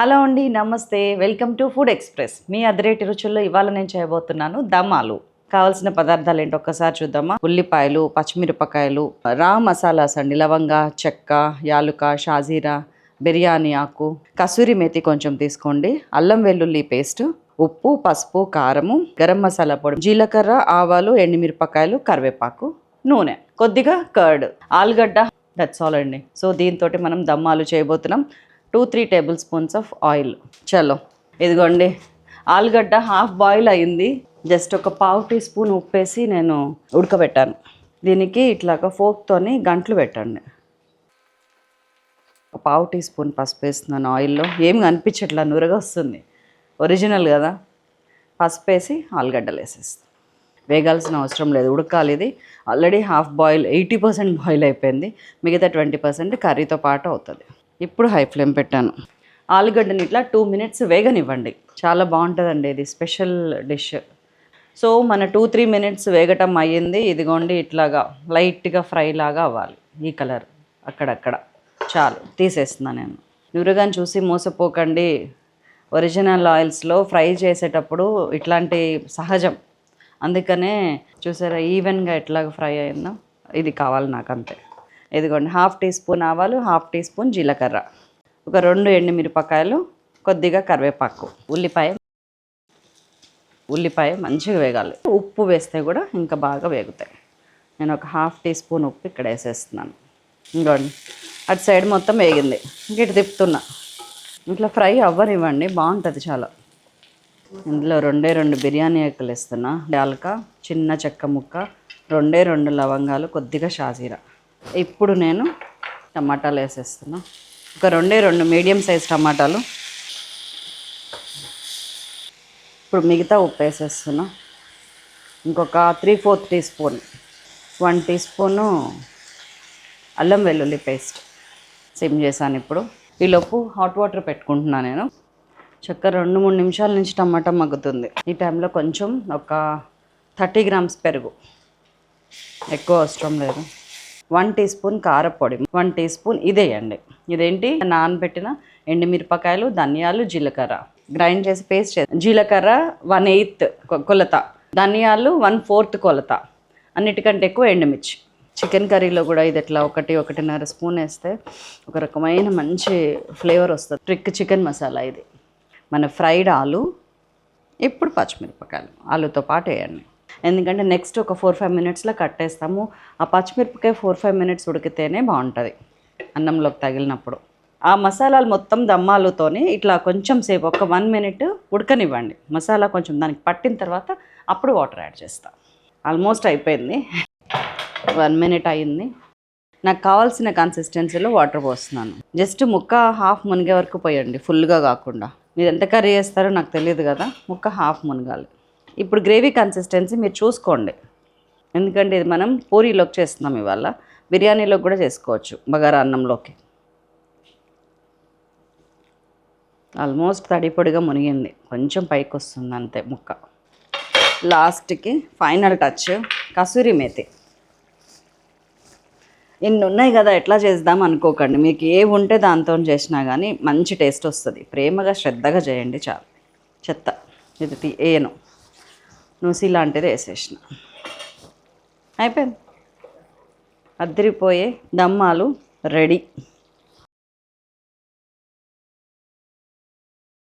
Hello అండి నమస్తే. Welcome to food express. మీ అదిరేటి రుచుల్లో ఇవాళ నేను చేయబోతున్నాను దమాలు. కావాల్సిన పదార్థాలు ఏంటి ఒక్కసారి చూద్దామా? ఉల్లిపాయలు పచ్చిమిరపకాయలు రా మసాలాస్ అండి. లవంగ చెక్క యాలుక షాజీరా బిర్యానీ ఆకు కసూరి మేతి కొంచెం తీసుకోండి. అల్లం వెల్లుల్లి పేస్ట్ ఉప్పు పసుపు కారము గరం మసాలా పొడి జీలకర్ర ఆవాలు ఎండుమిరపకాయలు కరివేపాకు నూనె. కొద్దిగా కర్డ్. ఆలుగడ్డ. దట్స్ ఆల్ అండి. సో దీంతో మనం దమ్మాలు చేయబోతున్నాం. Two three tablespoons of oil. చలో. ఇదిగోండి. ఆలుగడ్డ హాఫ్ బాయిల్ అయింది. జస్ట్ ఒక పావు టీ స్పూన్ ఉప్పేసి నేను ఉడకబెట్టాను. దీనికి ఇట్లాగా ఫోక్తోని గంటలు పెట్టండి. ఒక పావు టీ స్పూన్ పసుపు వేస్తున్నాను ఆయిల్లో. ఏం కనిపించట్లా? నురగ వస్తుంది. ఒరిజినల్ కదా. పసుపు వేసి ఆలుగడ్డలు వేసేస్తాను. వేగాల్సిన అవసరం లేదు. ఉడకాలి ఇది. Already half boil eighty percent boil అయిపోయింది. మిగతా ట్వంటీ పర్సెంట్ కర్రీతో పాటు అవుతుంది. ఇప్పుడు హై ఫ్లేమ్ పెట్టాను. ఆలుగడ్డని ఇట్లా టూ మినిట్స్ వేగనివ్వండి. చాలా బాగుంటుందండి ఇది స్పెషల్ డిష్. సో మన టూ త్రీ మినిట్స్ వేగటం అయ్యింది. ఇదిగోండి ఇట్లాగా లైట్గా ఫ్రై లాగా అవ్వాలి ఈ కలర్ అక్కడక్కడ. చాలు తీసేస్తున్నా నేను. నురగాని చూసి మోసపోకండి. ఒరిజినల్ ఆయిల్స్లో ఫ్రై చేసేటప్పుడు ఇట్లాంటి సహజం. అందుకనే చూసారా ఈవెన్గా ఎట్లాగ ఫ్రై అయిందో? ఇది కావాలి నాకు అంతే ఇదిగోండి హాఫ్ టీ స్పూన్ ఆవాలు హాఫ్ టీ స్పూన్ జీలకర్ర. ఒక రెండు ఎండుమిరపకాయలు కొద్దిగా కరివేపాకు. ఉల్లిపాయ. ఉల్లిపాయ మంచిగా వేగాలి. ఉప్పు వేస్తే కూడా ఇంకా బాగా వేగుతాయి. నేను ఒక హాఫ్ టీ స్పూన్ ఉప్పు ఇక్కడ వేసేస్తున్నాను. ఇంకోండి అటు సైడ్ మొత్తం వేగింది. ఇంక ఇటు తిప్పుతున్నా. ఇట్లా ఫ్రై అవ్వనివ్వండి బాగుంటుంది చాలా. ఇందులో రెండే రెండు బిర్యానీ ఆకులు వేస్తున్నా యాలక చిన్న చెక్క ముక్క రెండే రెండు లవంగాలు కొద్దిగా షాజీరా. ఇప్పుడు నేను టమాటాలు వేసేస్తున్నా. ఒక రెండే రెండు మీడియం సైజ్ టమాటాలు. ఇప్పుడు మిగతా ఉప్పు వేసేస్తున్నా. ఇంకొక three fourth teaspoon. One teaspoon అల్లం వెల్లుల్లి పేస్ట్ సిమ్ చేశాను ఇప్పుడు. ఈలోపు హాట్ వాటర్ పెట్టుకుంటున్నాను నేను. చక్కర రెండు మూడు నిమిషాల నుంచి టమాటా మగ్గుతుంది. ఈ టైంలో కొంచెం ఒక థర్టీ గ్రామ్స్ పెరుగు. ఎక్కువ అవసరం లేదు. వన్ టీ స్పూన్ కారపొడి వన్ టీ స్పూన్ ఇదేయండి ఇదేంటి? నానబెట్టిన ఎండుమిరపకాయలు ధనియాలు జీలకర్ర. గ్రైండ్ చేసి పేస్ట్ చేసి జీలకర్ర వన్ ఎయిత్ కొలత. ధనియాలు వన్ ఫోర్త్ కొలత. అన్నిటికంటే ఎక్కువ ఎండుమిర్చి. చికెన్ కర్రీలో కూడా ఇది ఎట్లా ఒకటి ఒకటిన్నర స్పూన్ వేస్తే ఒక రకమైన మంచి ఫ్లేవర్ వస్తుంది. ట్రిక్ చికెన్ మసాలా ఇది. మన ఫ్రైడ్ ఆలు ఇప్పుడు పచ్చిమిరపకాయలు. ఆలుతో పాటు వేయండి. ఎందుకంటే నెక్స్ట్ ఒక ఫోర్ ఫైవ్ మినిట్స్లో కట్టేస్తాము. ఆ పచ్చిమిరపకాయ ఫోర్ ఫైవ్ మినిట్స్ ఉడికితేనే బాగుంటుంది అన్నంలోకి తగిలినప్పుడు. ఆ మసాలాలు మొత్తం దమ్మాలుతోని ఇట్లా కొంచెం సేపు ఒక వన్ మినిట్ ఉడకనివ్వండి. మసాలా కొంచెం దానికి పట్టిన తర్వాత అప్పుడు వాటర్ యాడ్ చేస్తా. ఆల్మోస్ట్ అయిపోయింది. వన్ మినిట్ అయింది. నాకు కావాల్సిన కన్సిస్టెన్సీలో వాటర్ పోస్తున్నాను. జస్ట్ ముక్క హాఫ్ మునిగే వరకు పోయండి ఫుల్గా కాకుండా. మీరు ఎంత కర్రీ చేస్తారో నాకు తెలియదు కదా. ముక్క హాఫ్ మునగాలి. ఇప్పుడు గ్రేవీ కన్సిస్టెన్సీ మీరు చూసుకోండి. ఎందుకంటే ఇది మనం పూరీలోకి చేస్తున్నాం ఇవాళ. బిర్యానీలోకి కూడా చేసుకోవచ్చు బగారా అన్నంలోకి. ఆల్మోస్ట్ తడిపొడిగా మునిగింది. కొంచెం పైకి వస్తుంది అంతే ముక్క. లాస్ట్కి ఫైనల్ టచ్ కసూరి మేతి. ఎన్ని ఉన్నాయి కదా ఎట్లా చేద్దాం అనుకోకండి. మీకు ఏ ఉంటే దాంతో చేసినా కానీ మంచి టేస్ట్ వస్తుంది. ప్రేమగా శ్రద్ధగా చేయండి చాలు. చెత్త. ఇది ఏను. నూసి లాంటిది వేసేసిన. అయిపోయింది. అద్దరిపోయే దమ్మాలు రెడీ.